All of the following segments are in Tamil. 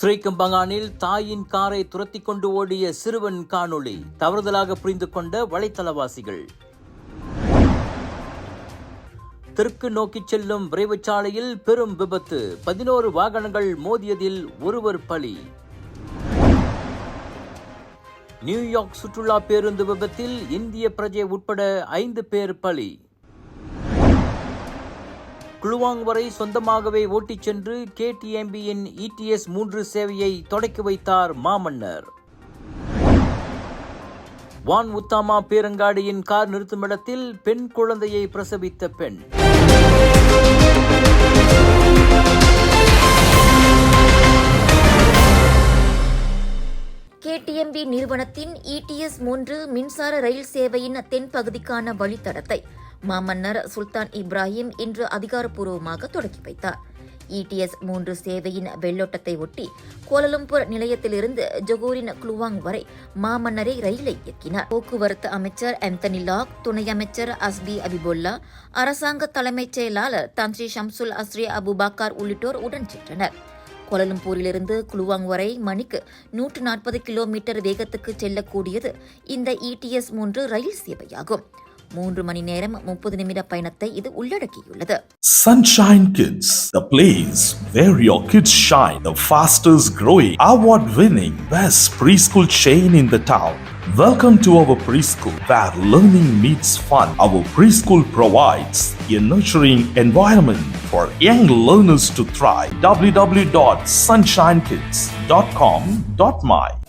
ஸ்ரீகம்பங்கானில் தாயின் காரை துரத்தி கொண்டு ஓடிய சிறுவன் காணொளி தவறுதலாக புரிந்து கொண்ட வலைத்தளவாசிகள். தெற்கு நோக்கிச் செல்லும் விரைவுச்சாலையில் பெரும் விபத்து. பதினோரு வாகனங்கள் மோதியதில் ஒருவர் பலி. நியூயார்க் சுற்றுலா பேருந்து விபத்தில் இந்திய பிரஜை உட்பட ஐந்து பேர் பலி. குழுவாங் வரை சொந்தமாகவே ஓட்டிச் சென்று கேடிஎம்பியின் இடிஎஸ் மூன்று சேவையை தொடக்கி வைத்தார் மாமன்னர். வான் உத்தாமா பேரங்காடியின் கார் நிறுத்துமிடத்தில் பெண் குழந்தையை பிரசவித்த பெண். கேடிஎம்பி நிறுவனத்தின் இடிஎஸ் மூன்று மின்சார ரயில் சேவையின் தென்பகுதிக்கான வழித்தடத்தை மாமன்னர் சுல்தான் இப்ராஹிம் இன்று அதிகாரப்பூர்வமாக தொடங்கி வைத்தார். இடிஎஸ் மூன்று சேவையின் வெள்ளோட்டத்தை ஒட்டி கோலலம்பூர் நிலையத்திலிருந்து ஜொகூரின் குளுவாங் வரை மாமன்னரை ரயிலை இயக்கினார். போக்குவரத்து அமைச்சர் ஆந்தனி லாக் துணை அமைச்சர் அஸ்பி அபிபுல்லா அரசாங்க தலைமைச் செயலாளர் தன்ஸ்ரீ ஷம்சுல் அஸ்ரி அபுபாக்கார் உள்ளிட்டோர் உடன் சென்றனர். கோலலம்பூரிலிருந்து குளுவாங் வரை மணிக்கு நூற்று நாற்பது கிலோமீட்டர் வேகத்துக்கு செல்லக்கூடியது இந்த இடிஎஸ் மூன்று ரயில் சேவையாகும். மூன்று மணி நேரம் முப்பது நிமிட பயணத்தை இது உள்ளடக்கியுள்ளது Sunshine Kids, the place where your kids shine, the fastest growing, award winning, best preschool chain in the town. Welcome to our preschool where learning meets fun. Our preschool provides a nurturing environment for young learners to thrive. www.sunshinekids.com.my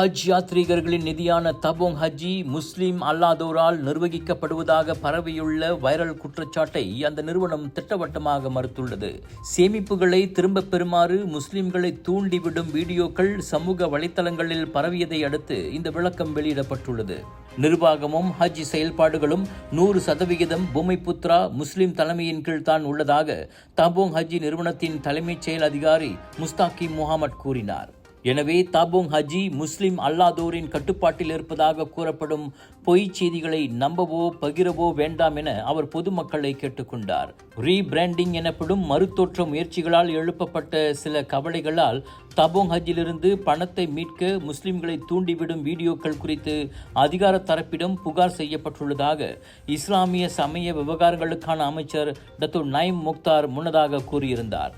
ஹஜ் யாத்ரீகர்களின் நிதியான தபோங் ஹஜ்ஜி முஸ்லிம் அல்லாதோரால் நிர்வகிக்கப்படுவதாக பரவியுள்ள வைரல் குற்றச்சாட்டை அந்த நிறுவனம் திட்டவட்டமாக மறுத்துள்ளது. சேமிப்புகளை திரும்பப் பெறுமாறு முஸ்லிம்களை தூண்டிவிடும் வீடியோக்கள் சமூக வலைத்தளங்களில் பரவியதை அடுத்து இந்த விளக்கம் வெளியிடப்பட்டுள்ளது. நிர்வாகமும் ஹஜ் செயல்பாடுகளும் நூறு சதவிகிதம் பூமிபுத்ரா முஸ்லிம் தலைமையின் கீழ் தான் உள்ளதாக தபோங் ஹஜ்ஜி நிறுவனத்தின் தலைமைச் செயல் அதிகாரி முஸ்தாகி முகமது கூறினார். எனவே தாபோங் ஹஜி முஸ்லிம் அல்லாதோரின் கட்டுப்பாட்டில் இருப்பதாக கூறப்படும் பொய் செய்திகளை நம்பவோ பகிரவோ வேண்டாம் என அவர் பொதுமக்களை கேட்டுக்கொண்டார். ரீபிராண்டிங் எனப்படும் மறுதோற்ற முயற்சிகளால் எழுப்பப்பட்ட சில கவலைகளால் தபோங் ஹஜ்ஜிலிருந்து பணத்தை மீட்க முஸ்லிம்களை தூண்டிவிடும் வீடியோக்கள் குறித்து அதிகார தரப்பிடம் புகார் செய்யப்பட்டுள்ளதாக இஸ்லாமிய சமய விவகாரங்களுக்கான அமைச்சர் டத்து நைம் முக்தார் முன்னதாக கூறியிருந்தார்.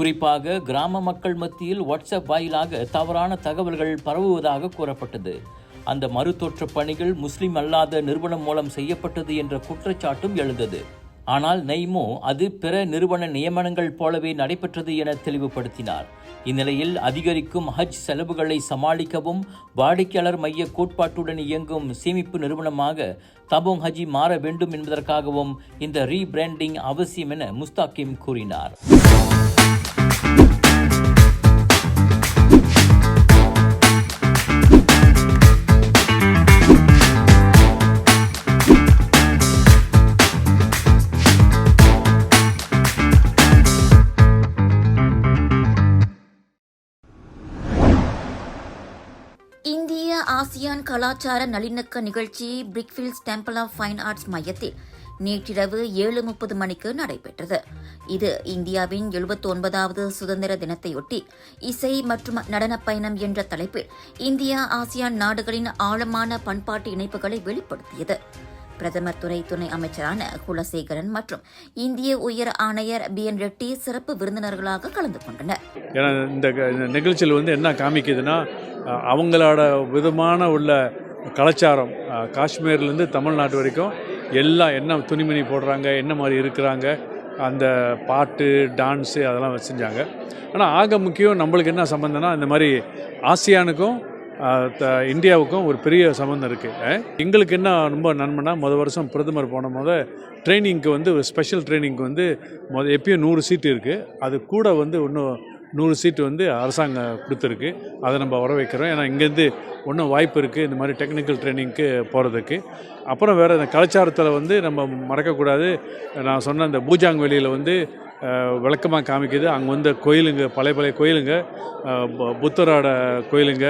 குறிப்பாக கிராம மக்கள் மத்தியில் வாட்ஸ்அப் வாயிலாக தவறான தகவல்கள் பரவுவதாக கூறப்பட்டது. அந்த மறுதொற்று பணிகள் முஸ்லிம் அல்லாத நிறுவனம் மூலம் செய்யப்பட்டது என்ற குற்றச்சாட்டும் எழுந்தது. ஆனால் நெய்மோ அது பிற நிறுவன நியமனங்கள் போலவே நடைபெற்றது என தெளிவுபடுத்தினார். இந்நிலையில் அதிகரிக்கும் ஹஜ் செலவுகளை சமாளிக்கவும் வாடிக்கையாளர் மைய கோட்பாட்டுடன் இயங்கும் சேமிப்பு நிறுவனமாக தபோங் ஹஜி மாற வேண்டும் என்பதற்காகவும் இந்த ரீபிராண்டிங் அவசியம் என முஸ்தாக்கிம் கூறினார். ஆசியான் கலாச்சார நல்லிணக்க நிகழ்ச்சி Brickfields temple of fine arts மையத்தில் நேற்றிரவு ஏழு முப்பது மணிக்கு நடைபெற்றது. இது இந்தியாவின் எழுபத்தி ஒன்பதாவது சுதந்திர தினத்தையொட்டி இசை மற்றும் நடனப் பயணம் என்ற தலைப்பில் இந்தியா ஆசியான் நாடுகளின் ஆழமான பண்பாட்டு இணைப்புகளை வெளிப்படுத்தியது. பிரதமர் துறை துணை அமைச்சரான குலசேகரன் மற்றும் இந்திய உயர் ஆணையர் பி. என். ரெட்டி சிறப்பு விருந்தினர்களாக கலந்து கொண்டனர். ஏன்னா இந்த க- இந்த நிகழ்ச்சியில் வந்து என்ன காமிக்குதுன்னா அவங்களோட விதமான உள்ள கலாச்சாரம் காஷ்மீர்லேருந்து தமிழ்நாடு வரைக்கும் எல்லாம் என்ன துணிமணி போடுறாங்க என்ன மாதிரி இருக்கிறாங்க அந்த பாட்டு டான்ஸு அதெல்லாம் செஞ்சாங்க ஆனால் ஆக முக்கியம் நம்மளுக்கு என்ன சம்மந்தம்னா இந்த மாதிரி ஆசியானுக்கும் இந்தியாவுக்கும் ஒரு பெரிய சம்மந்தம் இருக்குது எங்களுக்கு என்ன ரொம்ப நன்மைனா முத வருஷம் பிரதமர் போன போது ட்ரைனிங்க்கு வந்து ஒரு ஸ்பெஷல் ட்ரைனிங்க்கு வந்து மொதல் எப்பயும் நூறு சீட்டு இருக்குது அது கூட வந்து இன்னும் நூறு சீட்டு வந்து அரசாங்கம் கொடுத்துருக்கு. அதை நம்ம வர வைக்கிறோம் ஏன்னா இங்கேருந்து ஒன்றும் வாய்ப்பு இருக்குது இந்த மாதிரி டெக்னிக்கல் ட்ரைனிங்க்கு போகிறதுக்கு அப்புறம் வேறு இந்த கலாச்சாரத்தில் வந்து நம்ம மறக்கக்கூடாது நான் சொன்ன இந்த பூஜாங் வெளியில் வந்து விளக்கமாக காமிக்குது. அங்கே வந்து கோயிலுங்க பழைய பழைய கோயிலுங்க புத்தரோட கோயிலுங்க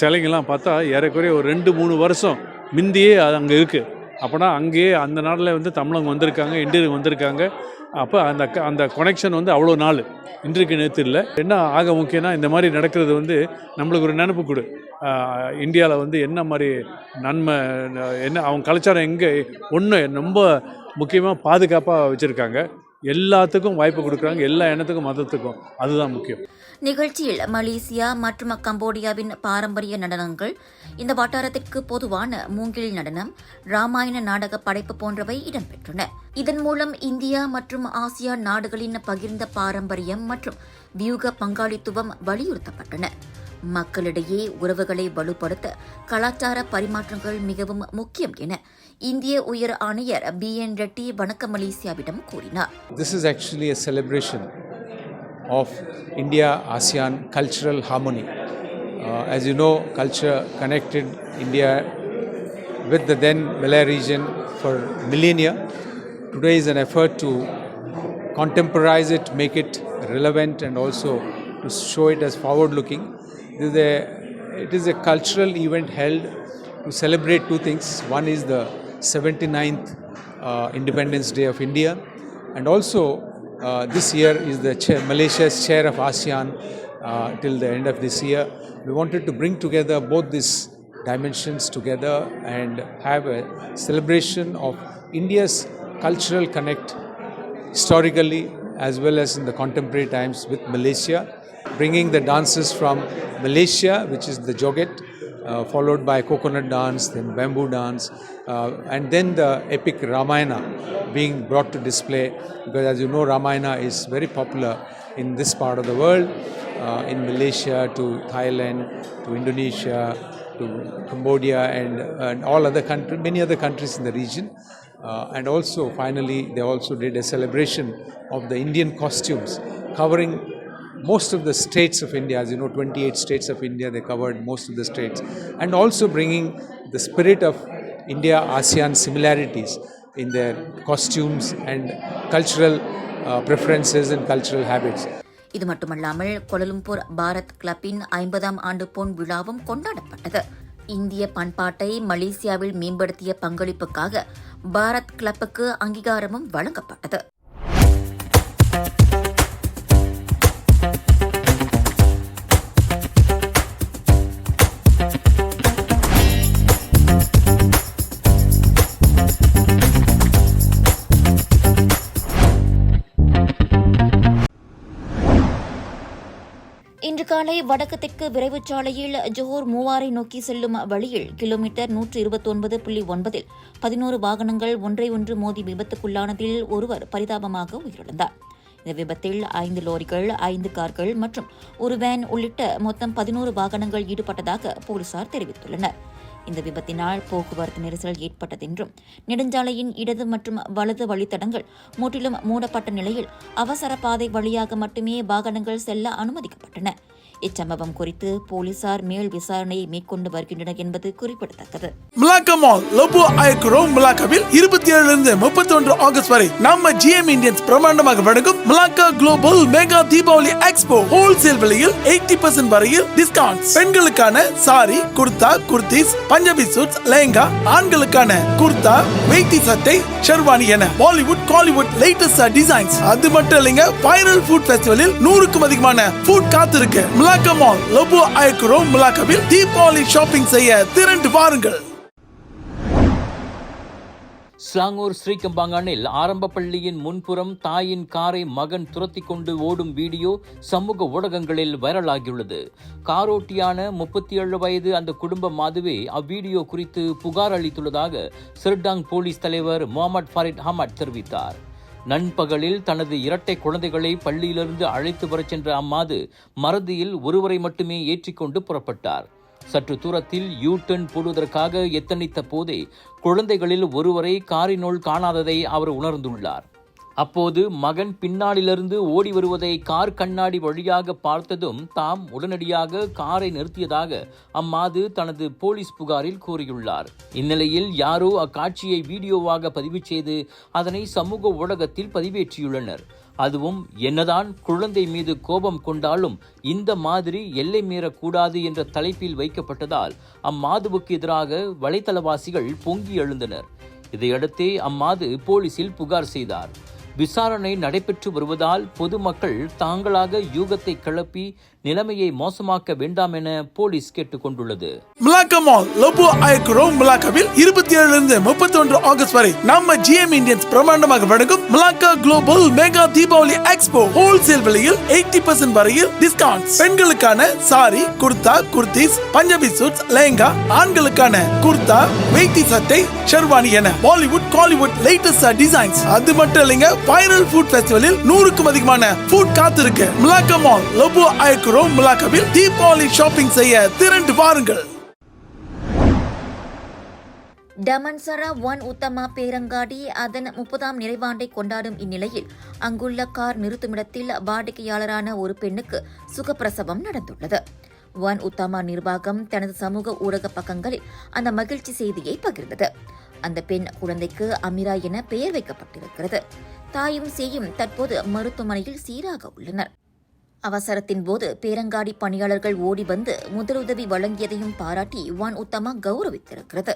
சிலைங்கெல்லாம் பார்த்தா ஏறக்குறைய ஒரு ரெண்டு மூணு வருஷம் முந்தியே அது அங்கே இருக்குது அப்போனா அங்கேயே அந்த நாளில் வந்து தமிழங்க வந்திருக்காங்க இந்தியர்கள் வந்திருக்காங்க. அப்போ அந்த க- அந்த கொனெக்ஷன் வந்து அவ்வளோ நாள் இன்றைக்கு நேற்று இல்லை. என்ன ஆக முக்கியம்னா இந்த மாதிரி நடக்கிறது வந்து நம்மளுக்கு ஒரு நினப்பு கொடு. இந்தியாவில் வந்து என்ன மாதிரி நன்மை என்ன அவங்க கலாச்சாரம் எங்கே ஒன்று ரொம்ப முக்கியமாக பாதுகாப்பாக வச்சுருக்காங்க. எல்லாத்துக்கும் வாய்ப்பு கொடுக்குறாங்க எல்லா எண்ணத்துக்கும் மதத்துக்கும். அதுதான் முக்கியம். நிகழ்ச்சியில் மலேசியா மற்றும் கம்போடியாவின் பாரம்பரிய நடனங்கள் இந்த வட்டாரத்திற்கு பொதுவான மூங்கில் நடனம் ராமாயண நாடக படைப்பு போன்றவை இடம்பெற்றன. இதன் மூலம் இந்தியா மற்றும் ஆசியா நாடுகளின் பகிர்ந்த பாரம்பரியம் மற்றும் வியூக பங்காளித்துவம் வலியுறுத்தப்பட்டன. மக்களிடையே உறவுகளை வலுப்படுத்த கலாச்சார பரிமாற்றங்கள் மிகவும் முக்கியம் என இந்திய உயர் ஆணையர் பி. என். ரெட்டி வணக்க மலேசியாவிடம் கூறினார். This is actually a celebration. Of India ASEAN cultural harmony. Uh, as you know, culture connected India with the then Malay region for millennia. Today is an effort to contemporize it, make it relevant, and also to show it as forward looking. It is a cultural event held to celebrate two things. One is the 79th uh, Independence Day of India, and also uh, this year is the chair, Malaysia's chair of ASEAN uh, till the end of this year. We wanted to bring together both these dimensions together and have a celebration of India's cultural connect historically as well as in the contemporary times with Malaysia, bringing the dances from Malaysia, which is the joget, uh, followed by coconut dance, then bamboo dance, and then the epic Ramayana being brought to display. Because as you know, Ramayana is very popular in this part of the world, uh, in Malaysia to Thailand to Indonesia to Cambodia and, and all other many other countries in the region. Uh, and also, finally, they also did a celebration of the Indian costumes, covering most of the states of India. As you know, 28 states of India, they covered most of the states. And also bringing the spirit of India ASEAN similarities in their costumes and cultural uh, preferences and cultural habits. இது மட்டுமல்லாமல் கொலலும்பூர் பாரத் கிளப்பின் ஐம்பதாம் ஆண்டு பொன் விழாவும் கொண்டாடப்பட்டது இந்திய பண்பாட்டை மலேசியாவில் மேம்படுத்திய பங்களிப்புக்காக பாரத் கிளப்புக்கு அங்கீகாரமும் வழங்கப்பட்டது காலை வடக்கு தெற்கு விரைவுச் சாலையில் ஜோஹர் மூவாரை நோக்கி செல்லும் வழியில் கிலோமீட்டர் நூற்று இருபத்தொன்பது புள்ளி ஒன்பதில் பதினோரு வாகனங்கள் ஒன்றை ஒன்று மோதி விபத்துக்குள்ளானதில் ஒருவர் பரிதாபமாக உயிரிழந்தார். இந்த விபத்தில் ஐந்து லோரிகள் ஐந்து கார்கள் மற்றும் ஒரு வேன் உள்ளிட்ட மொத்தம் பதினோரு வாகனங்கள் ஈடுபட்டதாக போலீசார் தெரிவித்துள்ளனர். இந்த விபத்தினால் போக்குவரத்து நெரிசல் ஏற்பட்டதென்றும் நெடுஞ்சாலையின் இடது மற்றும் வலது வழித்தடங்கள் முற்றிலும் மூடப்பட்ட நிலையில் அவசர பாதை வழியாக மட்டுமே வாகனங்கள் செல்ல அனுமதிக்கப்பட்டன. இச்சம்பவம் குறித்து போலீசார் மேல் விசாரணையை மேற்கொண்டு வருகின்றனர் என்பது குறிப்பிடத்தக்கது. மிலாக்கா மால் லோபோ ஐக்ரோ மிலாக்காவில் இருபத்தி ஏழுல இருந்து முப்பத்தி ஒன்று ஆகஸ்ட் வரை நம்ம ஜிஎம் இந்தியன்ஸ் பிரமாண்டமாக வழங்கும் Melaka global mega Deepavali expo wholesale விலையில் எயிட்டி பர்சன்ட் வரையில் டிஸ்கவுண்ட் பெண்களுக்கான சாரி குர்தா குர்த்திஸ் பஞ்சாபி சூட்ஸ் லெஹங்கா ஆண்களுக்கான குர்தா வேட்டி சட்டை ஷெர்வானி என பாலிவுட் காலிவுட் லேட்டஸ்ட் டிசைன்ஸ் அது மட்டும் இல்லைங்க வைரல் ஃபுட் ஃபெஸ்டிவலில் நூறுக்கும் அதிகமான ஃபுட் காத்திருக்கு. மிலாக்கா மால் லோபோ ஐக்ரோ தீபாவளி ஷாப்பிங் செய்ய திரண்டு வாருங்கள். ஸ்லாங்கூர் ஸ்ரீகம்பாங்கானில் ஆரம்ப பள்ளியின் முன்புறம் தாயின் காரை மகன் துரத்தி கொண்டு ஓடும் வீடியோ சமூக ஊடகங்களில் வைரலாகியுள்ளது. காரோட்டியான முப்பத்தி ஏழு வயது அந்த குடும்ப மாதுவே அவ்வீடியோ குறித்து புகார் அளித்துள்ளதாக சிர்டாங் போலீஸ் தலைவர் முகமது ஃபாரிட் அஹமத் தெரிவித்தார். நண்பகலில் தனது இரட்டை குழந்தைகளை பள்ளியிலிருந்து அழைத்து வரச் சென்ற அம்மாது மறதியில் ஒருவரை மட்டுமே ஏற்றிக்கொண்டு புறப்பட்டார். சற்று தூரத்தில் யூ டர்ன் போடுவதற்காக எத்தனித்த போதே குழந்தைகளில் ஒருவரை காரினுள் காணாததை அவர் உணர்ந்துள்ளார். அப்போது மகன் பின்னாளிலிருந்து ஓடி வருவதை கார் கண்ணாடி வழியாக பார்த்ததும் தாம் உடனடியாக காரை நிறுத்தியதாக அம்மாது தனது போலீஸ் புகாரில் கூறியுள்ளார். இந்நிலையில் யாரோ அக்காட்சியை வீடியோவாக பதிவு செய்து அதனை சமூக ஊடகத்தில் பதிவேற்றியுள்ளனர். அதுவும் என்னதான் குழந்தை மீது கோபம் கொண்டாலும் இந்த மாதிரி எல்லை மீறக்கூடாது என்ற தலைப்பில் வைக்கப்பட்டதால் அம்மாதுவுக்கு எதிராக வலைத்தளவாசிகள் பொங்கி எழுந்தனர். இதையடுத்தே அம்மாது போலீசில் புகார் செய்தார். விசாரணை நடைபெற்று வருவதால் பொதுமக்கள் தாங்களாக யூகத்தை கிளப்பி நிலைமையை மோசமாக்க வேண்டாம் என போலீஸ் கேட்டுக்கொண்டுள்ளது. மிலாக்கா மால் லோபோ ஐக்ரோ மிலாக்காவில் இருபத்தி ஏழுல இருந்து முப்பத்தி ஒன்று ஆகஸ்ட் வரை நம்ம ஜிஎம் இந்தியன்ஸ் பிரமாண்டமாக வழங்கும் Melaka global mega Deepavali expo wholesale விலையில் எயிட்டி பர்சன்ட் வரையில் டிஸ்கவுண்ட் பெண்களுக்கான சாரி குர்தா குர்த்திஸ் பஞ்சாபி சூட்ஸ் லெஹங்கா ஆண்களுக்கான குர்தா வெயிட்டி சட்டை ஷெர்வானி என பாலிவுட் காலிவுட் லேட்டஸ்ட் டிசைன்ஸ் அது மட்டும் இல்லைங்க வைரல் ஃபுட் ஃபெஸ்டிவலில் நூறுக்கும் அதிகமான ஃபுட் காத்திருக்கு. மிலாக்கா மால் லோபோ ஐக்ரோ மிலாக்காவில் தீபாவளி ஷாப்பிங் செய்ய திரண்டு பாருங்கள் டமன்சரா ஒன் உத்தமா பேரங்காடி அதன் முப்பதாம் நிறைவாண்டை கொண்டாடும் இந்நிலையில் அங்குள்ள கார் நிறுத்துமிடத்தில் வாடிக்கையாளரான ஒரு பெண்ணுக்கு சுகப்பிரசவம் நடந்துள்ளது. ஒன் உத்தமா நிர்வாகம் தனது சமூக ஊடக பக்கங்களில் அந்த மகிழ்ச்சி செய்தியை பகிர்ந்தது. அந்த பெண் குழந்தைக்கு அமிரா என பெயர் வைக்கப்பட்டிருக்கிறது. தாயும் சேயும் தற்போது மருத்துவமனையில் சீராக உள்ளனர். அவசரத்தின் போது பேரங்காடி பணியாளர்கள் ஓடி வந்து முதலுதவி வழங்கியதையும் பாராட்டி வான் உத்தமா கௌரவித்திருக்கிறது.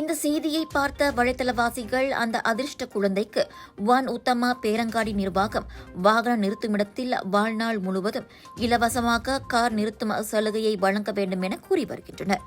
இந்த செய்தியை பார்த்த வலைத்தளவாசிகள் அந்த அதிர்ஷ்ட குழந்தைக்கு வான் உத்தமா பேரங்காடி நிர்வாகம் வாகன நிறுத்துமிடத்தில் வாழ்நாள் முழுவதும் இலவசமாக கார் நிறுத்தும் சலுகையை வழங்க வேண்டும் என கூறி வருகின்றனர்.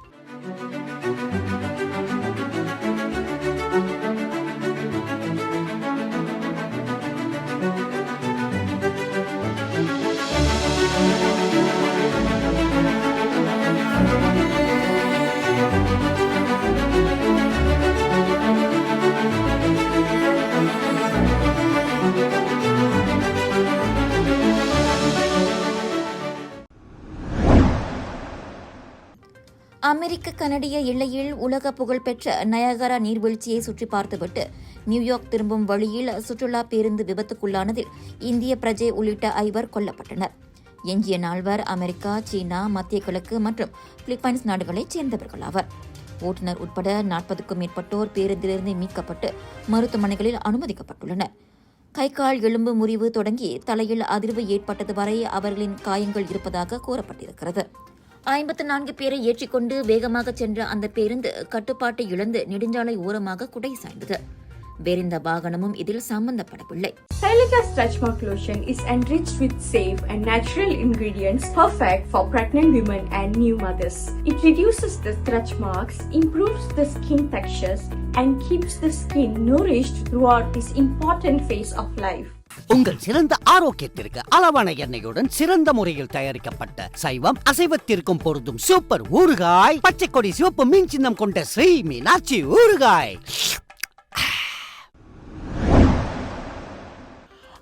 அமெரிக்க கனடிய எல்லையில் உலக புகழ்பெற்ற நயகரா நீர்வீழ்ச்சியை சுற்றி பார்த்துவிட்டு நியூயார்க் திரும்பும் வழியில் சுற்றுலா பேருந்து விபத்துக்குள்ளானதில் இந்திய பிரஜை உள்ளிட்ட ஐவர் கொல்லப்பட்டனர். எஞ்சிய நால்வர் அமெரிக்கா சீனா மத்திய கிழக்கு மற்றும் பிலிப்பைன்ஸ் நாடுகளைச் சேர்ந்தவர்கள் ஆவர். ஓட்டுநர் உட்பட நாற்பதுக்கும் மேற்பட்டோர் பேருந்திலிருந்து மீட்கப்பட்டு மருத்துவமனைகளில் அனுமதிக்கப்பட்டுள்ளனர். கை கால் எலும்பு முறிவு தொடங்கி தலையில் அதிர்வு ஏற்பட்டது வரை அவர்களின் காயங்கள் இருப்பதாக கூறப்பட்டிருக்கிறது. ஐம்பத்து நான்கு பேரை ஏற்றிக்கொண்டு வேகமாக சென்ற அந்த பேருந்து கட்டுப்பாட்டை இழந்து நெடுஞ்சாலை ஓரமாக குடை சாய்ந்தது. வேறெந்த வாகனமும் இதில் சம்பந்தப்படவில்லை Celica Stretch Mark Lotion is enriched with safe and natural ingredients perfect for pregnant women and new mothers. It reduces the stretch marks, improves the skin textures, and keeps the skin nourished throughout this important phase of life. உங்கள் சிறந்த ஆரோக்கியத்திற்கு அளவான எண்ணெயுடன் சிறந்த முறையில் தயாரிக்கப்பட்ட சைவம் அசைவத்திற்கும் பொருந்தும் சூப்பர் ஊறுகாய் பச்சை கொடி சிவப்பு மீன் சின்னம் கொண்ட ஸ்ரீ மீனாட்சி ஊறுகாய்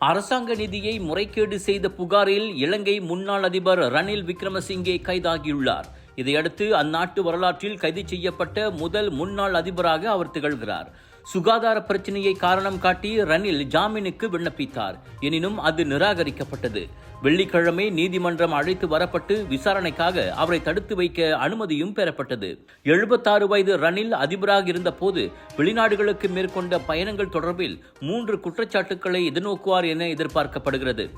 அரசாங்க நிதியை முறைகேடு செய்த புகாரில் இலங்கை முன்னாள் அதிபர் ரணில் விக்ரமசிங்கே கைதாகியுள்ளார். இதையடுத்து அந்நாட்டு வரலாற்றில் கைது செய்யப்பட்ட முதல் முன்னாள் அதிபராக அவர் திகழ்கிறார். சுகாதார பிரச்சனையை காரணம் காட்டி ரணில் ஜாமீனுக்கு விண்ணப்பித்தார். எனினும் அது நிராகரிக்கப்பட்டது. வெள்ளிக்கிழமை நீதிமன்றம் அழைத்து வரப்பட்டு விசாரணைக்காக அவரை தடுத்து வைக்க அனுமதியும் பெறப்பட்டது. எழுபத்தாறு வயது ரணில் அதிபராக இருந்தபோது வெளிநாடுகளுக்கு மேற்கொண்ட பயணங்கள் தொடர்பில் மூன்று குற்றச்சாட்டுக்களை எதிர்நோக்குவார் என எதிர்பார்க்கப்படுகிறது.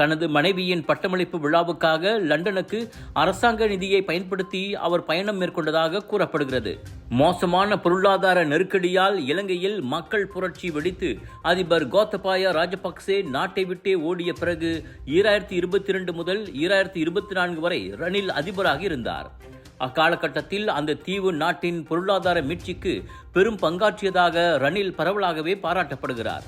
தனது மனைவியின் பட்டமளிப்பு விழாவுக்காக லண்டனுக்கு அரசாங்க நிதியை பயன்படுத்தி அவர் பயணம் மேற்கொண்டதாக கூறப்படுகிறது. மோசமான பொருளாதார நெருக்கடியால் இலங்கையில் மக்கள் புரட்சி வெடித்து அதிபர் கோத்தபாய ராஜபக்சே நாட்டை விட்டே ஓடிய பிறகு ஈராயிரத்தி இருபத்தி இரண்டு முதல் ஈராயிரத்தி இருபத்தி நான்கு வரை ரணில் அதிபராக இருந்தார். அக்காலகட்டத்தில் அந்த தீவு நாட்டின் பொருளாதார மீட்சிக்கு பெரும் பங்காற்றியதாக ரணில் பரவலாகவே பாராட்டப்படுகிறார்.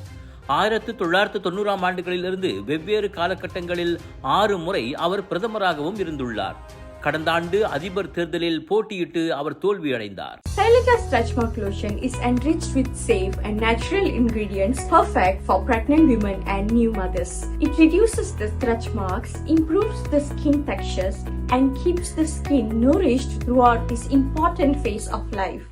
ஆயிரத்து தொள்ளாயிரத்து தொண்ணூறாம் ஆண்டுகளிலிருந்து வெவ்வேறு காலகட்டங்களில் ஆறு முறை அவர் பிரதமராகவும் இருந்துள்ளார் கடந்த ஆண்டு அதிபர் தேர்தலில் போட்டியிட்டு அவர் தோல்வியடைந்தார் Celica Stretch Mark Lotion is enriched with safe and natural ingredients perfect for pregnant women and new mothers. It reduces the stretch marks, improves the skin textures, and keeps the skin nourished throughout this important phase of life.